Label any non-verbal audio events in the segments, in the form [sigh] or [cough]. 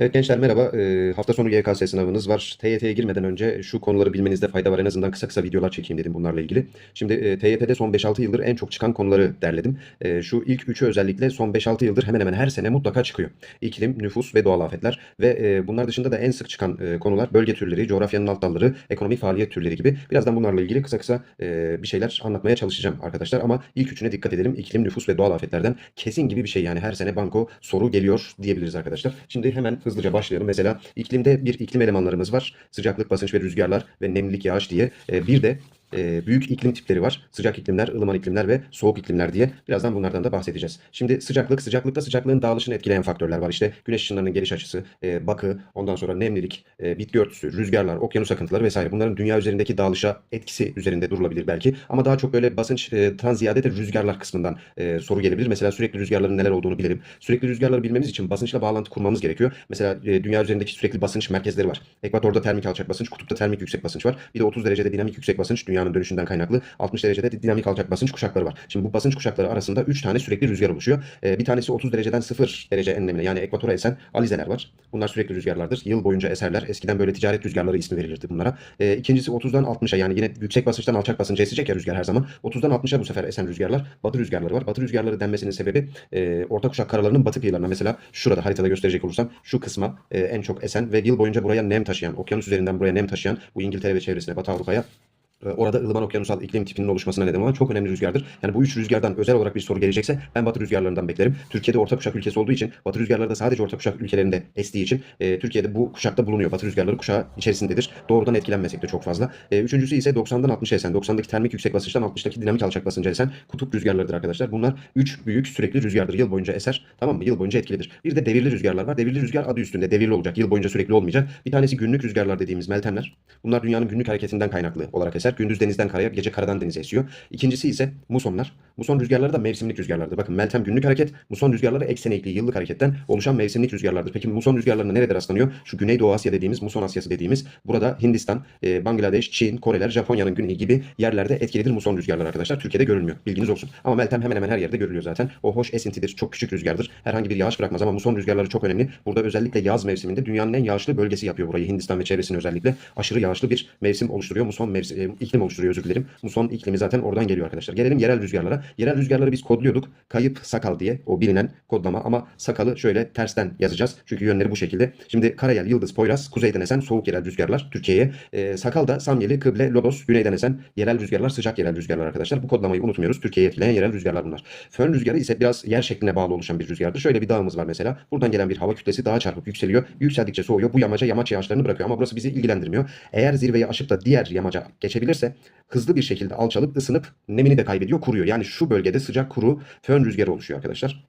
Evet gençler merhaba. Ee, hafta sonu YKS sınavınız var. TYT'ye girmeden önce şu konuları bilmenizde fayda var. En azından kısa kısa videolar çekeyim dedim bunlarla ilgili. Şimdi e, TYT'de son 5-6 yıldır en çok çıkan konuları derledim. E, şu ilk üçü özellikle son 5-6 yıldır hemen hemen her sene mutlaka çıkıyor. İklim, nüfus ve doğal afetler. Ve e, bunlar dışında da en sık çıkan e, konular bölge türleri, coğrafyanın alt dalları, ekonomik faaliyet türleri gibi. Birazdan bunlarla ilgili kısa kısa e, bir şeyler anlatmaya çalışacağım arkadaşlar. Ama ilk üçüne dikkat edelim. İklim, nüfus ve doğal afetlerden kesin gibi bir şey yani her sene banko soru geliyor diyebiliriz arkadaşlar. Şimdi hemen hızlıca başlayalım. Mesela iklimde bir iklim elemanlarımız var. Sıcaklık, basınç ve rüzgarlar ve nemlilik, yağış diye. E, bir de e, büyük iklim tipleri var. Sıcak iklimler, ılıman iklimler ve soğuk iklimler diye. Birazdan bunlardan da bahsedeceğiz. Şimdi sıcaklık, sıcaklıkta sıcaklığın dağılışını etkileyen faktörler var. İşte güneş ışınlarının geliş açısı, e, bakı, ondan sonra nemlilik, e, bitki örtüsü, rüzgarlar, okyanus akıntıları vesaire. Bunların dünya üzerindeki dağılışa etkisi üzerinde durulabilir belki. Ama daha çok böyle basınçtan ziyade de rüzgarlar kısmından e, soru gelebilir. Mesela sürekli rüzgarların neler olduğunu bilelim. Sürekli rüzgarları bilmemiz için basınçla bağlantı kurmamız gerekiyor. Mesela e, dünya üzerindeki sürekli basınç merkezleri var. Ekvatorda termik alçak basınç, kutupta termik yüksek basınç var. Bir de 30 derecede dinamik yüksek basınç dünyanın dönüşünden kaynaklı. 60 derecede dinamik alçak basınç kuşakları var. Şimdi bu basınç kuşakları arasında 3 tane sürekli rüzgar oluşuyor. Ee, bir tanesi 30 dereceden 0 derece enlemine yani ekvatora esen alizeler var. Bunlar sürekli rüzgarlardır. Yıl boyunca eserler. Eskiden böyle ticaret rüzgarları ismi verilirdi bunlara. Ee, ikincisi 30'dan 60'a yani yine yüksek basınçtan alçak basınca esecek ya rüzgar her zaman. 30'dan 60'a bu sefer esen rüzgarlar. Batı rüzgarları var. Batı rüzgarları denmesinin sebebi e, orta kuşak karalarının batı kıyılarına mesela şurada haritada gösterecek olursam şu kısma e, en çok esen ve yıl boyunca buraya nem taşıyan, okyanus üzerinden buraya nem taşıyan bu İngiltere ve çevresine Batı Avrupa'ya e, orada ılıman okyanusal iklim tipinin oluşmasına neden olan çok önemli rüzgardır. Yani bu üç rüzgardan özel olarak bir soru gelecekse ben batı rüzgarlarından beklerim. Türkiye'de orta kuşak ülkesi olduğu için batı rüzgarları da sadece orta kuşak ülkelerinde estiği için e, Türkiye'de bu kuşakta bulunuyor. Batı rüzgarları kuşağı içerisindedir. Doğrudan etkilenmesek de çok fazla. E, üçüncüsü ise 90'dan 60'a esen. 90'daki termik yüksek basınçtan 60'daki dinamik alçak basınca esen kutup rüzgarlarıdır arkadaşlar. Bunlar üç büyük sürekli rüzgardır. Yıl boyunca eser. Tamam mı? Yıl boyunca etkilidir. Bir de devirli rüzgarlar var. Devirli rüzgar adı üstünde. Devirli olacak. Yıl boyunca sürekli olmayacak. Bir tanesi günlük rüzgarlar dediğimiz meltemler. Bunlar dünyanın günlük hareketinden kaynaklı olarak eser. Gündüz denizden karaya, gece karadan denize esiyor. İkincisi ise musonlar. Muson rüzgarları da mevsimlik rüzgarlardır. Bakın Meltem günlük hareket, muson rüzgarları eksenekli yıllık hareketten oluşan mevsimlik rüzgarlardır. Peki muson rüzgarlarına nerede rastlanıyor? Şu Güneydoğu Asya dediğimiz, muson Asyası dediğimiz burada Hindistan, e, Bangladeş, Çin, Koreler, Japonya'nın güneyi gibi yerlerde etkilidir muson rüzgarlar arkadaşlar. Türkiye'de görülmüyor. Bilginiz olsun. Ama Meltem hemen hemen her yerde görülüyor zaten. O hoş esintidir. Çok küçük rüzgardır. Herhangi bir yağış bırakmaz ama muson rüzgarları çok önemli. Burada özellikle yaz mevsiminde dünyanın en yağışlı bölgesi yapıyor burayı. Hindistan ve çevresini özellikle aşırı yağışlı bir mevsim oluşturuyor. Muson mevsim, e, iklim oluşturuyor özür dilerim. Muson iklimi zaten oradan geliyor arkadaşlar. Gelelim yerel rüzgarlara. Yerel rüzgarları biz kodluyorduk. Kayıp sakal diye o bilinen kodlama ama sakalı şöyle tersten yazacağız. Çünkü yönleri bu şekilde. Şimdi Karayel, Yıldız, Poyraz, kuzeyden esen soğuk yerel rüzgarlar Türkiye'ye. Ee, sakal da Samyeli, Kıble, Lodos, güneyden esen yerel rüzgarlar, sıcak yerel rüzgarlar arkadaşlar. Bu kodlamayı unutmuyoruz. Türkiye'yi etkileyen yerel rüzgarlar bunlar. Fön rüzgarı ise biraz yer şekline bağlı oluşan bir rüzgardır. Şöyle bir dağımız var mesela. Buradan gelen bir hava kütlesi dağa çarpıp yükseliyor. Yükseldikçe soğuyor. Bu yamaca yamaç yağışlarını bırakıyor ama burası bizi ilgilendirmiyor. Eğer zirveyi aşıp da diğer yamaca geçebilirse hızlı bir şekilde alçalıp ısınıp nemini de kaybediyor, kuruyor. Yani şu bölgede sıcak kuru fön rüzgarı oluşuyor arkadaşlar.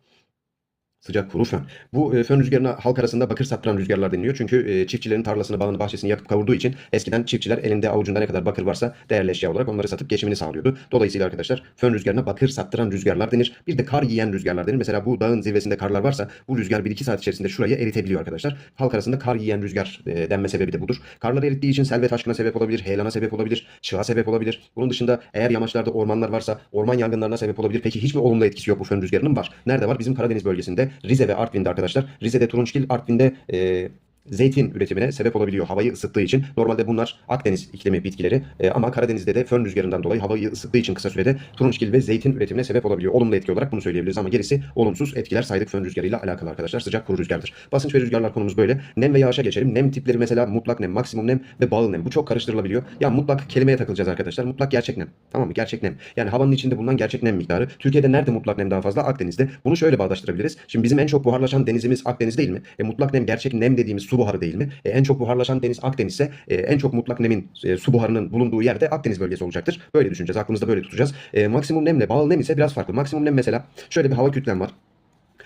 Sıcak kuru fön. Bu e, fön rüzgarına halk arasında bakır sattıran rüzgarlar deniliyor. Çünkü e, çiftçilerin tarlasını, bağını, bahçesini yakıp kavurduğu için eskiden çiftçiler elinde avucunda ne kadar bakır varsa değerli eşya olarak onları satıp geçimini sağlıyordu. Dolayısıyla arkadaşlar fön rüzgarına bakır sattıran rüzgarlar denir. Bir de kar yiyen rüzgarlar denir. Mesela bu dağın zirvesinde karlar varsa bu rüzgar 1-2 saat içerisinde şurayı eritebiliyor arkadaşlar. Halk arasında kar yiyen rüzgar e, denme sebebi de budur. Karlar erittiği için selvet aşkına sebep olabilir, heyelana sebep olabilir, çığa sebep olabilir. Bunun dışında eğer yamaçlarda ormanlar varsa orman yangınlarına sebep olabilir. Peki hiç mi olumlu etkisi yok bu fön rüzgarının? Var. Nerede var? Bizim Karadeniz bölgesinde Rize ve Artvin'de arkadaşlar. Rize'de turunçgil, Artvin'de e, zeytin üretimine sebep olabiliyor havayı ısıttığı için. Normalde bunlar Akdeniz iklimi bitkileri e, ama Karadeniz'de de fön rüzgarından dolayı havayı ısıttığı için kısa sürede turunçgil ve zeytin üretimine sebep olabiliyor. Olumlu etki olarak bunu söyleyebiliriz ama gerisi olumsuz etkiler saydık fön rüzgarıyla alakalı arkadaşlar. Sıcak kuru rüzgardır. Basınç ve rüzgarlar konumuz böyle. Nem ve yağışa geçelim. Nem tipleri mesela mutlak nem, maksimum nem ve bağıl nem. Bu çok karıştırılabiliyor. Ya mutlak kelimeye takılacağız arkadaşlar. Mutlak gerçek nem. Tamam mı? Gerçek nem. Yani havanın içinde bulunan gerçek nem miktarı. Türkiye'de nerede mutlak nem daha fazla? Akdeniz'de. Bunu şöyle bağdaştırabiliriz. Şimdi bizim en çok buharlaşan denizimiz Akdeniz değil mi? E, mutlak nem gerçek nem dediğimiz su buharı değil mi? E, en çok buharlaşan deniz Akdeniz ise e, en çok mutlak nemin e, su buharının bulunduğu yerde Akdeniz bölgesi olacaktır. Böyle düşüneceğiz. Aklımızda böyle tutacağız. E, maksimum nemle bağlı nem ise biraz farklı. Maksimum nem mesela şöyle bir hava kütlem var.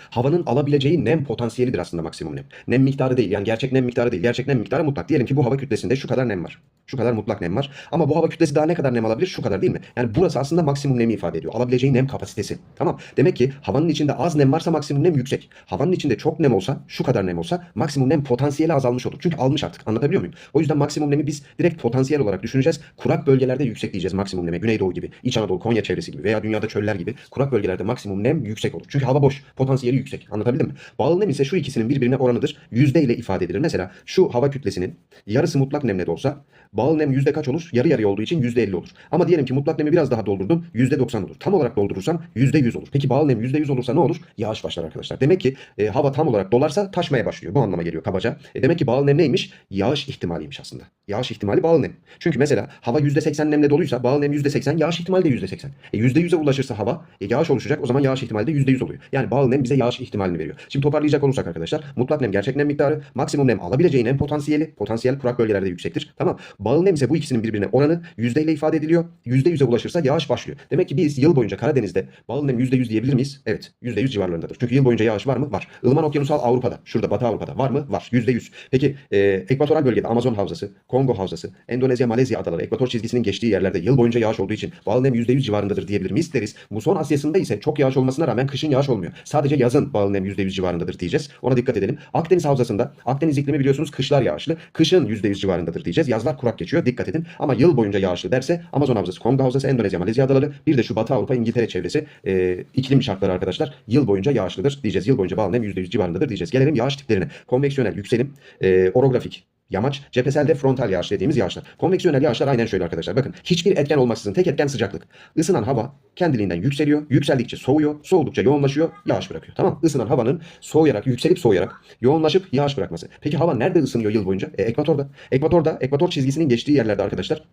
Havanın alabileceği nem potansiyelidir aslında maksimum nem. Nem miktarı değil yani gerçek nem miktarı değil. Gerçek nem miktarı mutlak. Diyelim ki bu hava kütlesinde şu kadar nem var. Şu kadar mutlak nem var. Ama bu hava kütlesi daha ne kadar nem alabilir? Şu kadar değil mi? Yani burası aslında maksimum nemi ifade ediyor. Alabileceği nem kapasitesi. Tamam. Demek ki havanın içinde az nem varsa maksimum nem yüksek. Havanın içinde çok nem olsa, şu kadar nem olsa maksimum nem potansiyeli azalmış olur. Çünkü almış artık. Anlatabiliyor muyum? O yüzden maksimum nemi biz direkt potansiyel olarak düşüneceğiz. Kurak bölgelerde yüksek diyeceğiz maksimum neme. Güneydoğu gibi, İç Anadolu, Konya çevresi gibi veya dünyada çöller gibi kurak bölgelerde maksimum nem yüksek olur. Çünkü hava boş. Potansiyeli yüksek. Anlatabildim mi? Bağlı nem ise şu ikisinin birbirine oranıdır. Yüzde ile ifade edilir. Mesela şu hava kütlesinin yarısı mutlak nemle de olsa bağlı nem yüzde kaç olur? Yarı yarıya olduğu için yüzde elli olur. Ama diyelim ki mutlak nemi biraz daha doldurdum. Yüzde doksan olur. Tam olarak doldurursam yüzde yüz olur. Peki bağlı nem yüzde yüz olursa ne olur? Yağış başlar arkadaşlar. Demek ki e, hava tam olarak dolarsa taşmaya başlıyor. Bu anlama geliyor kabaca. E, demek ki bağlı nem neymiş? Yağış ihtimaliymiş aslında. Yağış ihtimali bağlı nem. Çünkü mesela hava yüzde seksen nemle doluysa bağlı nem yüzde seksen, yağış ihtimali de yüzde seksen. E, yüzde yüze ulaşırsa hava e, yağış oluşacak. O zaman yağış ihtimali de yüzde yüz oluyor. Yani bağlı nem bize yağış ihtimalini veriyor. Şimdi toparlayacak olursak arkadaşlar mutlak nem gerçek nem miktarı, maksimum nem alabileceği nem potansiyeli. Potansiyel kurak bölgelerde yüksektir. Tamam. Bağlı nem ise bu ikisinin birbirine oranı yüzdeyle ifade ediliyor. Yüzde yüze ulaşırsa yağış başlıyor. Demek ki biz yıl boyunca Karadeniz'de bağlı nem yüzde yüz diyebilir miyiz? Evet. Yüzde yüz civarlarındadır. Çünkü yıl boyunca yağış var mı? Var. Ilıman Okyanusal Avrupa'da, şurada Batı Avrupa'da var mı? Var. Yüzde yüz. Peki e, ekvatoral bölgede Amazon Havzası, Kongo Havzası, Endonezya, Malezya adaları, ekvator çizgisinin geçtiği yerlerde yıl boyunca yağış olduğu için bağlı nem yüzde yüz civarındadır diyebilir miyiz? Deriz. Muson Asya'sında ise çok yağış olmasına rağmen kışın yağış olmuyor. Sadece yazın bağlı nem yüzde yüz civarındadır diyeceğiz. Ona dikkat edelim. Akdeniz Havzası'nda, Akdeniz iklimi biliyorsunuz kışlar yağışlı. Kışın yüzde yüz civarındadır diyeceğiz. Yazlar kurak geçiyor. Dikkat edin. Ama yıl boyunca yağışlı derse Amazon Havzası, Kongo Havzası, Endonezya, Malezya adaları bir de şu Batı Avrupa, İngiltere çevresi e, iklim şartları arkadaşlar yıl boyunca yağışlıdır diyeceğiz. Yıl boyunca bağlı nem yüzde yüz civarındadır diyeceğiz. Gelelim yağış tiplerine. Konveksiyonel yükselim, e, orografik, Yamaç, cephesel de frontal yağış dediğimiz yağışlar. Konveksiyonel yağışlar aynen şöyle arkadaşlar. Bakın hiçbir etken olmaksızın tek etken sıcaklık. Isınan hava kendiliğinden yükseliyor. Yükseldikçe soğuyor. Soğudukça yoğunlaşıyor. Yağış bırakıyor. Tamam Isınan havanın soğuyarak, yükselip soğuyarak yoğunlaşıp yağış bırakması. Peki hava nerede ısınıyor yıl boyunca? E, ekvatorda. Ekvatorda, ekvator çizgisinin geçtiği yerlerde arkadaşlar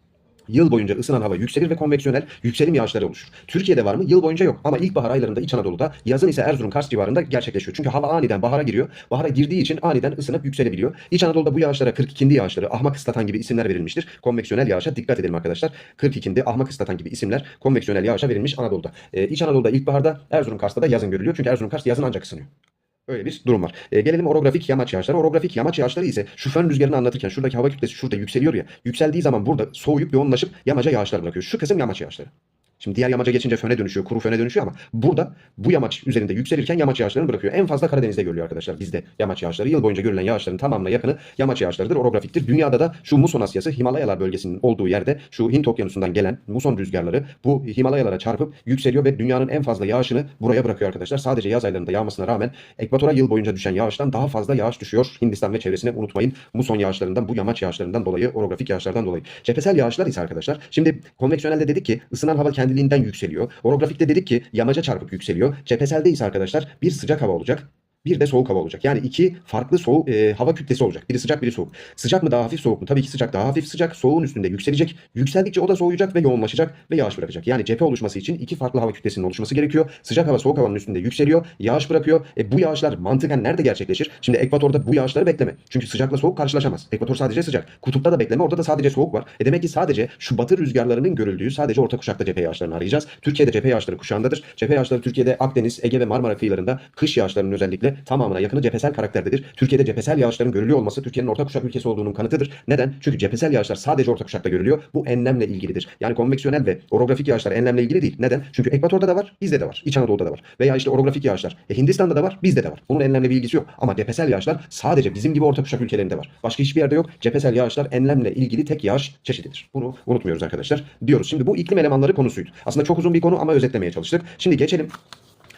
Yıl boyunca ısınan hava yükselir ve konveksiyonel yükselim yağışları oluşur. Türkiye'de var mı? Yıl boyunca yok. Ama ilkbahar aylarında İç Anadolu'da, yazın ise Erzurum, Kars civarında gerçekleşiyor. Çünkü hava aniden bahara giriyor. Bahara girdiği için aniden ısınıp yükselebiliyor. İç Anadolu'da bu yağışlara 42'indi yağışları, ahmak ıslatan gibi isimler verilmiştir. Konveksiyonel yağışa dikkat edelim arkadaşlar. 42'indi, ahmak ıslatan gibi isimler konveksiyonel yağışa verilmiş Anadolu'da. Ee, İç Anadolu'da ilkbaharda, Erzurum, Kars'ta da yazın görülüyor. Çünkü Erzurum, Kars yazın ancak ısınıyor. Öyle bir durum var. E, gelelim orografik yamaç yağışları. Orografik yamaç yağışları ise şu fön rüzgarını anlatırken şuradaki hava kütlesi şurada yükseliyor ya. Yükseldiği zaman burada soğuyup yoğunlaşıp yamaca yağışlar bırakıyor. Şu kısım yamaç yağışları. Şimdi diğer yamaca geçince föne dönüşüyor, kuru föne dönüşüyor ama burada bu yamaç üzerinde yükselirken yamaç yağışlarını bırakıyor. En fazla Karadeniz'de görülüyor arkadaşlar bizde yamaç yağışları. Yıl boyunca görülen yağışların tamamına yakını yamaç yağışlarıdır, orografiktir. Dünyada da şu muson Asyası, Himalayalar bölgesinin olduğu yerde şu Hint okyanusundan gelen muson rüzgarları bu Himalayalara çarpıp yükseliyor ve dünyanın en fazla yağışını buraya bırakıyor arkadaşlar. Sadece yaz aylarında yağmasına rağmen ekvatora yıl boyunca düşen yağıştan daha fazla yağış düşüyor. Hindistan ve çevresine unutmayın. Muson yağışlarından, bu yamaç yağışlarından dolayı, orografik yağışlardan dolayı. Cephesel yağışlar ise arkadaşlar. Şimdi konveksiyonelde dedik ki ısınan hava kendiliğinden yükseliyor. Orografikte dedik ki yamaca çarpıp yükseliyor. Cepheselde ise arkadaşlar bir sıcak hava olacak. Bir de soğuk hava olacak. Yani iki farklı soğuk e, hava kütlesi olacak. Biri sıcak, biri soğuk. Sıcak mı daha hafif, soğuk mu? Tabii ki sıcak daha hafif sıcak. Soğuğun üstünde yükselecek. Yükseldikçe o da soğuyacak ve yoğunlaşacak ve yağış bırakacak. Yani cephe oluşması için iki farklı hava kütlesinin oluşması gerekiyor. Sıcak hava soğuk havanın üstünde yükseliyor, yağış bırakıyor. E, bu yağışlar mantıken nerede gerçekleşir? Şimdi ekvatorda bu yağışları bekleme. Çünkü sıcakla soğuk karşılaşamaz. Ekvator sadece sıcak. Kutupta da bekleme, orada da sadece soğuk var. E demek ki sadece şu batı rüzgarlarının görüldüğü sadece orta kuşakta cephe yağışlarını arayacağız. Türkiye'de cephe yağışları kuşağındadır. Cephe yağışları Türkiye'de Akdeniz, Ege ve Marmara kıyılarında kış yağışlarının özellikle tamamına yakını cephesel karakterdedir. Türkiye'de cephesel yağışların görülüyor olması Türkiye'nin orta kuşak ülkesi olduğunun kanıtıdır. Neden? Çünkü cephesel yağışlar sadece orta kuşakta görülüyor. Bu enlemle ilgilidir. Yani konveksiyonel ve orografik yağışlar enlemle ilgili değil. Neden? Çünkü ekvatorda da var, bizde de var. İç Anadolu'da da var. Veya işte orografik yağışlar. E Hindistan'da da var, bizde de var. Bunun enlemle bir ilgisi yok. Ama cephesel yağışlar sadece bizim gibi orta kuşak ülkelerinde var. Başka hiçbir yerde yok. Cephesel yağışlar enlemle ilgili tek yağış çeşididir. Bunu unutmuyoruz arkadaşlar. Diyoruz. Şimdi bu iklim elemanları konusuydu. Aslında çok uzun bir konu ama özetlemeye çalıştık. Şimdi geçelim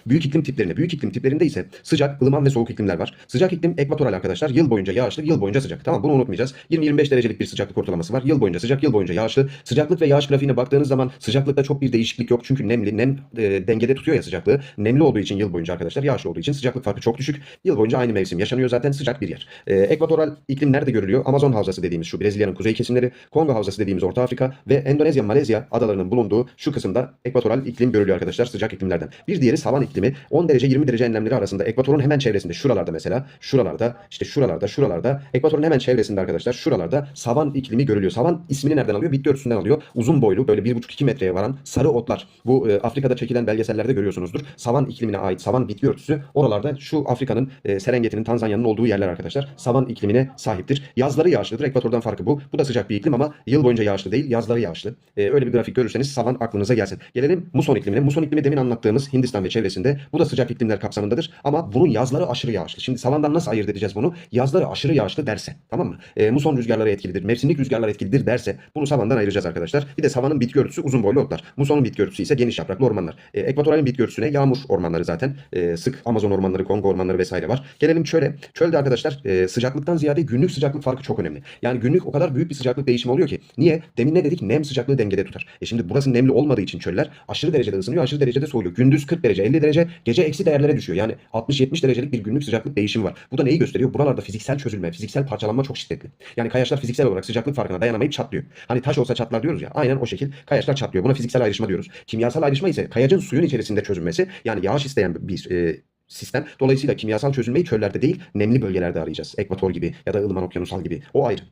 Büyük iklim tiplerine. Büyük iklim tiplerinde ise sıcak, ılıman ve soğuk iklimler var. Sıcak iklim ekvatoral arkadaşlar. Yıl boyunca yağışlı, yıl boyunca sıcak. Tamam bunu unutmayacağız. 20-25 derecelik bir sıcaklık ortalaması var. Yıl boyunca sıcak, yıl boyunca yağışlı. Sıcaklık ve yağış grafiğine baktığınız zaman sıcaklıkta çok bir değişiklik yok. Çünkü nemli, nem e, dengede tutuyor ya sıcaklığı. Nemli olduğu için yıl boyunca arkadaşlar, yağışlı olduğu için sıcaklık farkı çok düşük. Yıl boyunca aynı mevsim yaşanıyor zaten sıcak bir yer. E, ekvatoral iklim nerede görülüyor? Amazon havzası dediğimiz şu Brezilya'nın kuzey kesimleri, Kongo havzası dediğimiz Orta Afrika ve Endonezya, Malezya adalarının bulunduğu şu kısımda ekvatoral iklim görülüyor arkadaşlar sıcak iklimlerden. Bir diğeri savan iklim. İklimi 10 derece 20 derece enlemleri arasında ekvatorun hemen çevresinde şuralarda mesela şuralarda işte şuralarda şuralarda ekvatorun hemen çevresinde arkadaşlar şuralarda savan iklimi görülüyor. Savan ismini nereden alıyor? Bitki örtüsünden alıyor. Uzun boylu böyle 1,5-2 metreye varan sarı otlar. Bu e, Afrika'da çekilen belgesellerde görüyorsunuzdur. Savan iklimine ait savan bitki örtüsü oralarda şu Afrika'nın e, Serengeti'nin Tanzanya'nın olduğu yerler arkadaşlar. Savan iklimine sahiptir. Yazları yağışlıdır. Ekvatordan farkı bu. Bu da sıcak bir iklim ama yıl boyunca yağışlı değil. Yazları yağışlı. E, öyle bir grafik görürseniz savan aklınıza gelsin. Gelelim muson iklimine. Muson iklimi demin anlattığımız Hindistan ve çevresinde. Bu da sıcak iklimler kapsamındadır. Ama bunun yazları aşırı yağışlı. Şimdi savandan nasıl ayırt edeceğiz bunu? Yazları aşırı yağışlı derse. Tamam mı? E, muson rüzgarları etkilidir. Mevsimlik rüzgarlar etkilidir derse bunu savandan ayıracağız arkadaşlar. Bir de savanın bitki örtüsü uzun boylu otlar. Musonun bitki örtüsü ise geniş yapraklı ormanlar. E, ekvatoralin bitki örtüsüne yağmur ormanları zaten. E, sık Amazon ormanları, Kongo ormanları vesaire var. Gelelim çöle. Çölde arkadaşlar e, sıcaklıktan ziyade günlük sıcaklık farkı çok önemli. Yani günlük o kadar büyük bir sıcaklık değişimi oluyor ki. Niye? Demin ne dedik? Nem sıcaklığı dengede tutar. E şimdi burası nemli olmadığı için çöller aşırı derecede ısınıyor, aşırı derecede soğuyor. Gündüz 40 derece, 50 derece, gece eksi değerlere düşüyor. Yani 60-70 derecelik bir günlük sıcaklık değişimi var. Bu da neyi gösteriyor? Buralarda fiziksel çözülme, fiziksel parçalanma çok şiddetli. Yani kayaçlar fiziksel olarak sıcaklık farkına dayanamayıp çatlıyor. Hani taş olsa çatlar diyoruz ya. Aynen o şekil kayaçlar çatlıyor. Buna fiziksel ayrışma diyoruz. Kimyasal ayrışma ise kayacın suyun içerisinde çözünmesi. Yani yağış isteyen bir e, sistem. Dolayısıyla kimyasal çözülmeyi çöllerde değil, nemli bölgelerde arayacağız. Ekvator gibi ya da ılıman okyanusal gibi. O ayrı.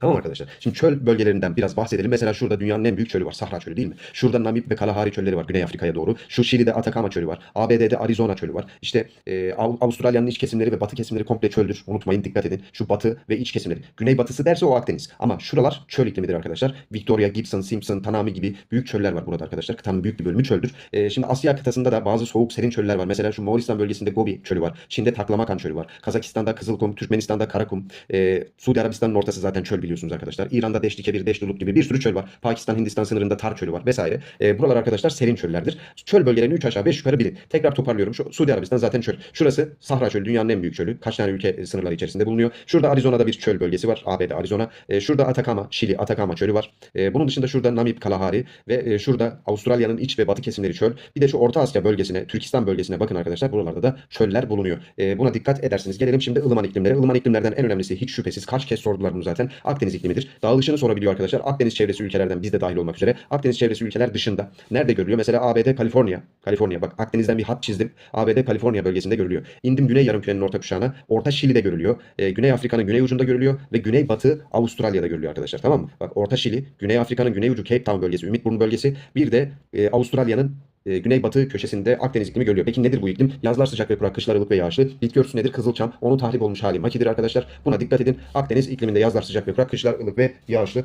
Tamam arkadaşlar. Şimdi çöl bölgelerinden biraz bahsedelim. Mesela şurada dünyanın en büyük çölü var. Sahra çölü değil mi? Şurada Namib ve Kalahari çölleri var. Güney Afrika'ya doğru. Şu Şili'de Atacama çölü var. ABD'de Arizona çölü var. İşte e, Av- Avustralya'nın iç kesimleri ve batı kesimleri komple çöldür. Unutmayın dikkat edin. Şu batı ve iç kesimleri. Güney batısı derse o Akdeniz. Ama şuralar çöl iklimidir arkadaşlar. Victoria, Gibson, Simpson, Tanami gibi büyük çöller var burada arkadaşlar. Kıtanın büyük bir bölümü çöldür. E, şimdi Asya kıtasında da bazı soğuk serin çöller var. Mesela şu Moğolistan bölgesinde Gobi çölü var. Çin'de Taklamakan çölü var. Kazakistan'da Kızılkum, Türkmenistan'da Karakum. E, Suudi Arabistan'ın ortası zaten çöl biliyorsunuz arkadaşlar. İran'da Deşli Kebir, Deşli Lut gibi bir sürü çöl var. Pakistan, Hindistan sınırında Tar çölü var vesaire. E, buralar arkadaşlar serin çöllerdir. Çöl bölgelerini 3 aşağı 5 yukarı bilin. Tekrar toparlıyorum. Şu Suudi Arabistan zaten çöl. Şurası Sahra çölü. Dünyanın en büyük çölü. Kaç tane ülke e, sınırları içerisinde bulunuyor. Şurada Arizona'da bir çöl bölgesi var. ABD Arizona. E, şurada Atacama, Şili, Atacama çölü var. E, bunun dışında şurada Namib, Kalahari ve e, şurada Avustralya'nın iç ve batı kesimleri çöl. Bir de şu Orta Asya bölgesine, Türkistan bölgesine bakın arkadaşlar. Buralarda da çöller bulunuyor. E, buna dikkat edersiniz. Gelelim şimdi ılıman iklimlere. Ilıman iklimlerden en önemlisi hiç şüphesiz kaç kez sordular bunu zaten. Akdeniz iklimidir. Dağılışını sorabiliyor arkadaşlar. Akdeniz çevresi ülkelerden biz de dahil olmak üzere. Akdeniz çevresi ülkeler dışında. Nerede görülüyor? Mesela ABD, Kaliforniya. Kaliforniya bak Akdeniz'den bir hat çizdim. ABD, Kaliforniya bölgesinde görülüyor. İndim Güney Yarımkürenin orta kuşağına. Orta Şili'de görülüyor. E, Güney Afrika'nın güney ucunda görülüyor ve Güney Batı Avustralya'da görülüyor arkadaşlar. Tamam mı? Bak Orta Şili, Güney Afrika'nın güney ucu Cape Town bölgesi, Ümitburnu bölgesi. Bir de e, Avustralya'nın e, güneybatı köşesinde Akdeniz iklimi görülüyor. Peki nedir bu iklim? Yazlar sıcak ve kurak, kışlar ılık ve yağışlı. Bitki örtüsü nedir? Kızılçam. Onun tahrip olmuş hali makidir arkadaşlar. Buna dikkat edin. Akdeniz ikliminde yazlar sıcak ve kurak, kışlar ılık ve yağışlı.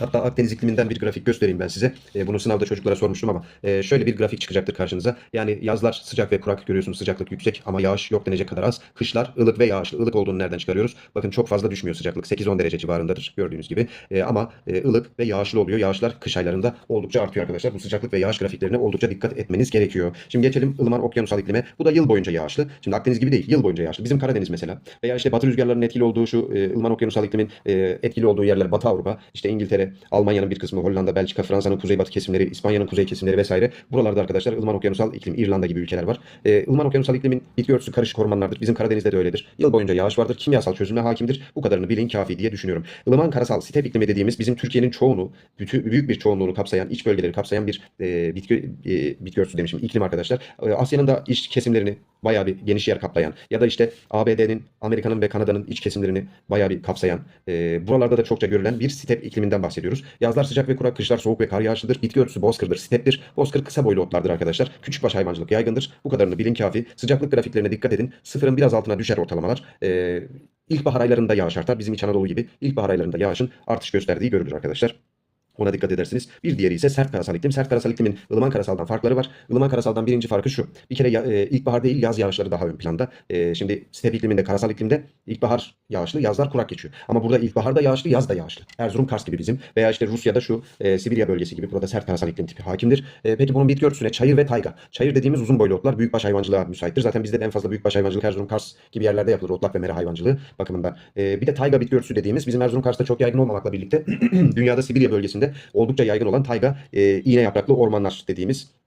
Hatta Akdeniz ikliminden bir grafik göstereyim ben size. E, bunu sınavda çocuklara sormuştum ama e, şöyle bir grafik çıkacaktır karşınıza. Yani yazlar sıcak ve kurak görüyorsunuz sıcaklık yüksek ama yağış yok denecek kadar az. Kışlar ılık ve yağışlı. Ilık olduğunu nereden çıkarıyoruz? Bakın çok fazla düşmüyor sıcaklık. 8-10 derece civarındadır gördüğünüz gibi. E, ama e, ılık ve yağışlı oluyor. Yağışlar kış aylarında oldukça artıyor arkadaşlar. Bu sıcaklık ve yağış grafiklerine oldukça dikkat etmeniz gerekiyor. Şimdi geçelim ılıman okyanusal iklime. Bu da yıl boyunca yağışlı. Şimdi Akdeniz gibi değil. Yıl boyunca yağışlı. Bizim Karadeniz mesela. Veya işte batı rüzgarlarının etkili olduğu şu e, ılıman okyanusal iklimin e, etkili olduğu yerler Batı Avrupa. işte İngiltere, Almanya'nın bir kısmı, Hollanda, Belçika, Fransa'nın kuzeybatı kesimleri, İspanya'nın kuzey kesimleri vesaire. Buralarda arkadaşlar ılıman okyanusal iklim, İrlanda gibi ülkeler var. E, ılıman okyanusal iklimin bitki örtüsü karışık ormanlardır. Bizim Karadeniz'de de öyledir. Yıl boyunca yağış vardır. Kimyasal çözülme hakimdir. Bu kadarını bilin kafi diye düşünüyorum. Ilıman karasal step iklimi dediğimiz bizim Türkiye'nin çoğunu, bütün, büyük bir çoğunluğunu kapsayan, iç bölgeleri kapsayan bir e, bitki, e, bitki örtüsü demişim, iklim arkadaşlar. E, Asya'nın da iç kesimlerini bayağı bir geniş yer kaplayan ya da işte ABD'nin, Amerika'nın ve Kanada'nın iç kesimlerini bayağı bir kapsayan, e, buralarda da çokça görülen bir step ikliminden bahsediyoruz. Yazlar sıcak ve kurak, kışlar soğuk ve kar yağışlıdır. Bitki örtüsü bozkırdır, steptir. Bozkır kısa boylu otlardır arkadaşlar. Küçükbaş hayvancılık yaygındır. Bu kadarını bilin kafi. Sıcaklık grafiklerine dikkat edin. Sıfırın biraz altına düşer ortalamalar. E, İlkbahar aylarında yağış artar. Bizim İç Anadolu gibi ilkbahar aylarında yağışın artış gösterdiği görülür arkadaşlar. Ona dikkat edersiniz. Bir diğeri ise sert karasal iklim. Sert karasal iklimin ılıman karasaldan farkları var. Ilıman karasaldan birinci farkı şu. Bir kere ya, e, ilkbahar değil yaz yağışları daha ön planda. E, şimdi step ikliminde, karasal iklimde ilkbahar yağışlı, yazlar kurak geçiyor. Ama burada ilkbahar da yağışlı, yaz da yağışlı. Erzurum, Kars gibi bizim. Veya işte Rusya'da şu e, Sibirya bölgesi gibi. Burada sert karasal iklim tipi hakimdir. E, peki bunun bitki örtüsüne çayır ve tayga. Çayır dediğimiz uzun boylu otlar büyükbaş hayvancılığa müsaittir. Zaten bizde de en fazla büyükbaş hayvancılık Erzurum, Kars gibi yerlerde yapılır. Otlak ve mera hayvancılığı bakımından. E, bir de tayga bitki örtüsü dediğimiz bizim Erzurum, Kars'ta çok yaygın olmamakla birlikte [clears throat] dünyada Sibirya bölgesinde oldukça yaygın olan tayga e, iğne yapraklı ormanlar dediğimiz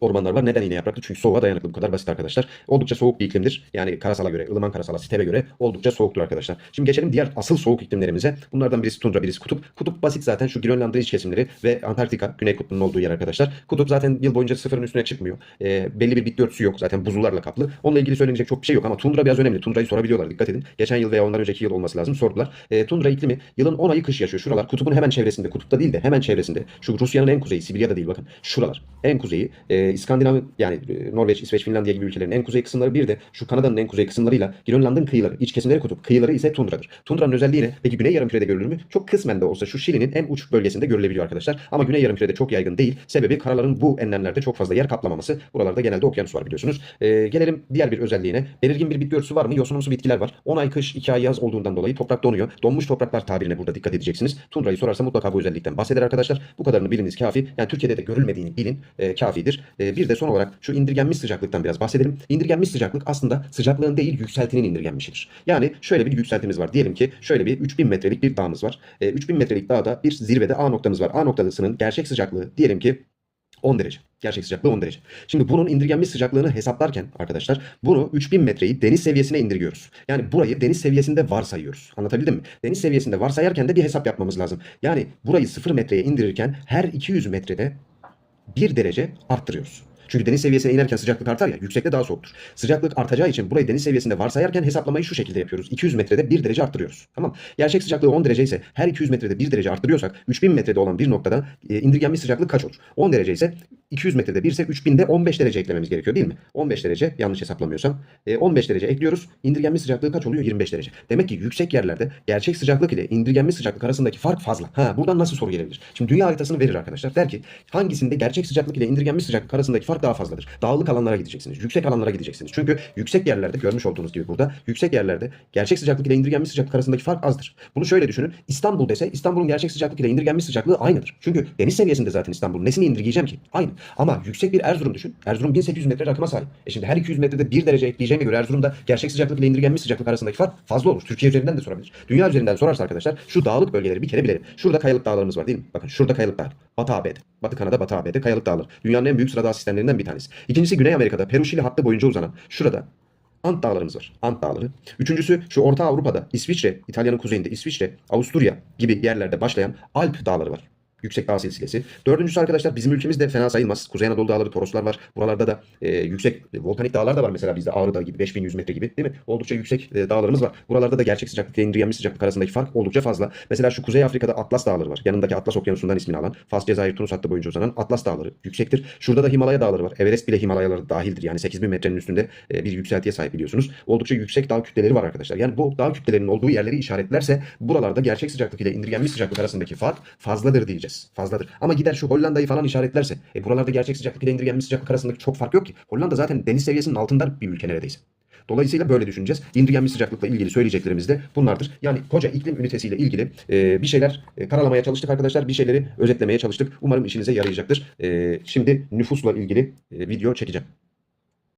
ormanlar var. Neden iğne yapraklı? Çünkü soğuğa dayanıklı. Bu kadar basit arkadaşlar. Oldukça soğuk bir iklimdir. Yani karasala göre, ılıman karasala, sitebe göre oldukça soğuktur arkadaşlar. Şimdi geçelim diğer asıl soğuk iklimlerimize. Bunlardan birisi tundra, birisi kutup. Kutup basit zaten şu Grönland'ın iç kesimleri ve Antarktika, Güney Kutbu'nun olduğu yer arkadaşlar. Kutup zaten yıl boyunca sıfırın üstüne çıkmıyor. Ee, belli bir bitki örtüsü yok. Zaten buzullarla kaplı. Onunla ilgili söylenecek çok bir şey yok ama tundra biraz önemli. Tundrayı sorabiliyorlar. Dikkat edin. Geçen yıl veya ondan önceki yıl olması lazım. Sordular. Ee, tundra iklimi yılın 10 ayı kış yaşıyor. Şuralar kutubun hemen çevresinde. Kutupta değil de hemen çevresinde. Şu Rusya'nın en kuzeyi, Sibirya'da değil bakın. Şuralar. En kuzeyi. E, İskandinav yani e, Norveç, İsveç, Finlandiya gibi ülkelerin en kuzey kısımları bir de şu Kanada'nın en kuzey kısımlarıyla Grönland'ın kıyıları. iç kesimleri kutup. Kıyıları ise tundradır. Tundranın özelliği ne? Peki Güney Yarımküre'de görülür mü? Çok kısmen de olsa şu Şili'nin en uç bölgesinde görülebiliyor arkadaşlar. Ama Güney Yarımküre'de çok yaygın değil. Sebebi karaların bu enlemlerde çok fazla yer kaplamaması. Buralarda genelde okyanus var biliyorsunuz. E, gelelim diğer bir özelliğine. Belirgin bir bitki örtüsü var mı? Yosunumsu bitkiler var. 10 ay kış, 2 ay yaz olduğundan dolayı toprak donuyor. Donmuş topraklar tabirine burada dikkat edeceksiniz. Tundrayı sorarsa mutlaka bu özellikten bahseder arkadaşlar. Bu kadarını biliniz kafi. Yani Türkiye'de de görülmediğini bilin e, kafidir. E, bir de son olarak şu indirgenmiş sıcaklıktan biraz bahsedelim. İndirgenmiş sıcaklık aslında sıcaklığın değil yükseltinin indirgenmişidir. Yani şöyle bir yükseltimiz var. Diyelim ki şöyle bir 3000 metrelik bir dağımız var. E, 3000 metrelik dağda bir zirvede A noktamız var. A noktasının gerçek sıcaklığı diyelim ki 10 derece. Gerçek sıcaklığı 10 derece. Şimdi bunun indirgenmiş sıcaklığını hesaplarken arkadaşlar bunu 3000 metreyi deniz seviyesine indiriyoruz. Yani burayı deniz seviyesinde varsayıyoruz. Anlatabildim mi? Deniz seviyesinde varsayarken de bir hesap yapmamız lazım. Yani burayı 0 metreye indirirken her 200 metrede 1 derece arttırıyoruz. Çünkü deniz seviyesine inerken sıcaklık artar ya, yüksekte daha soğuktur. Sıcaklık artacağı için burayı deniz seviyesinde varsayarken hesaplamayı şu şekilde yapıyoruz. 200 metrede 1 derece arttırıyoruz. Tamam. Gerçek sıcaklığı 10 derece ise her 200 metrede 1 derece arttırıyorsak 3000 metrede olan bir noktada e, indirgenmiş sıcaklık kaç olur? 10 derece ise 200 metrede 1 ise 3000'de 15 derece eklememiz gerekiyor değil mi? 15 derece yanlış hesaplamıyorsam. E, 15 derece ekliyoruz. İndirgenmiş sıcaklığı kaç oluyor? 25 derece. Demek ki yüksek yerlerde gerçek sıcaklık ile indirgenmiş sıcaklık arasındaki fark fazla. Ha buradan nasıl soru gelebilir? Şimdi dünya haritasını verir arkadaşlar. Der ki hangisinde gerçek sıcaklık ile indirgenmiş sıcaklık arasındaki fark daha fazladır? Dağlık alanlara gideceksiniz. Yüksek alanlara gideceksiniz. Çünkü yüksek yerlerde görmüş olduğunuz gibi burada yüksek yerlerde gerçek sıcaklık ile indirgenmiş sıcaklık arasındaki fark azdır. Bunu şöyle düşünün. İstanbul dese İstanbul'un gerçek sıcaklık ile indirgenmiş sıcaklığı aynıdır. Çünkü deniz seviyesinde zaten İstanbul. Nesini indirgeyeceğim ki? Aynı. Ama yüksek bir Erzurum düşün. Erzurum 1800 metre rakıma sahip. E şimdi her 200 metrede 1 derece ekleyeceğime göre Erzurum'da gerçek sıcaklık ile indirgenmiş sıcaklık arasındaki fark fazla olur. Türkiye üzerinden de sorabilir. Dünya üzerinden sorarsa arkadaşlar şu dağlık bölgeleri bir kere bilelim. Şurada kayalık dağlarımız var değil mi? Bakın şurada kayalık dağ. Batı ABD. Batı Kanada, Batı ABD kayalık dağlar. Dünyanın en büyük sıradağ sistemlerinden bir tanesi. İkincisi Güney Amerika'da Peru Şili hattı boyunca uzanan şurada Ant dağlarımız var. Ant dağları. Üçüncüsü şu Orta Avrupa'da İsviçre, İtalya'nın kuzeyinde İsviçre, Avusturya gibi yerlerde başlayan Alp dağları var. Yüksek dağ silsilesi. Dördüncüsü arkadaşlar bizim ülkemizde fena sayılmaz. Kuzey Anadolu dağları, Toroslar var. Buralarda da e, yüksek e, volkanik dağlar da var mesela bizde Ağrı Dağı gibi 5100 metre gibi değil mi? Oldukça yüksek e, dağlarımız var. Buralarda da gerçek sıcaklık ile indirgenmiş sıcaklık arasındaki fark oldukça fazla. Mesela şu Kuzey Afrika'da Atlas Dağları var. Yanındaki Atlas Okyanusu'ndan ismini alan Fas, Cezayir, Tunus hattı boyunca uzanan Atlas Dağları yüksektir. Şurada da Himalaya Dağları var. Everest bile Himalayalara dahildir. Yani 8000 metrenin üstünde e, bir yükseltiye sahip biliyorsunuz. Oldukça yüksek dağ kütleleri var arkadaşlar. Yani bu dağ kütlelerinin olduğu yerleri işaretlerse buralarda gerçek sıcaklık ile indirgenmiş sıcaklık arasındaki fark fazladır diyeceğiz. Fazladır. Ama gider şu Hollanda'yı falan işaretlerse e buralarda gerçek sıcaklık ile indirgenmiş sıcaklık arasındaki çok fark yok ki. Hollanda zaten deniz seviyesinin altında bir ülke neredeyse. Dolayısıyla böyle düşüneceğiz. İndirgenmiş sıcaklıkla ilgili söyleyeceklerimiz de bunlardır. Yani koca iklim ünitesiyle ilgili e, bir şeyler e, karalamaya çalıştık arkadaşlar. Bir şeyleri özetlemeye çalıştık. Umarım işinize yarayacaktır. E, şimdi nüfusla ilgili e, video çekeceğim.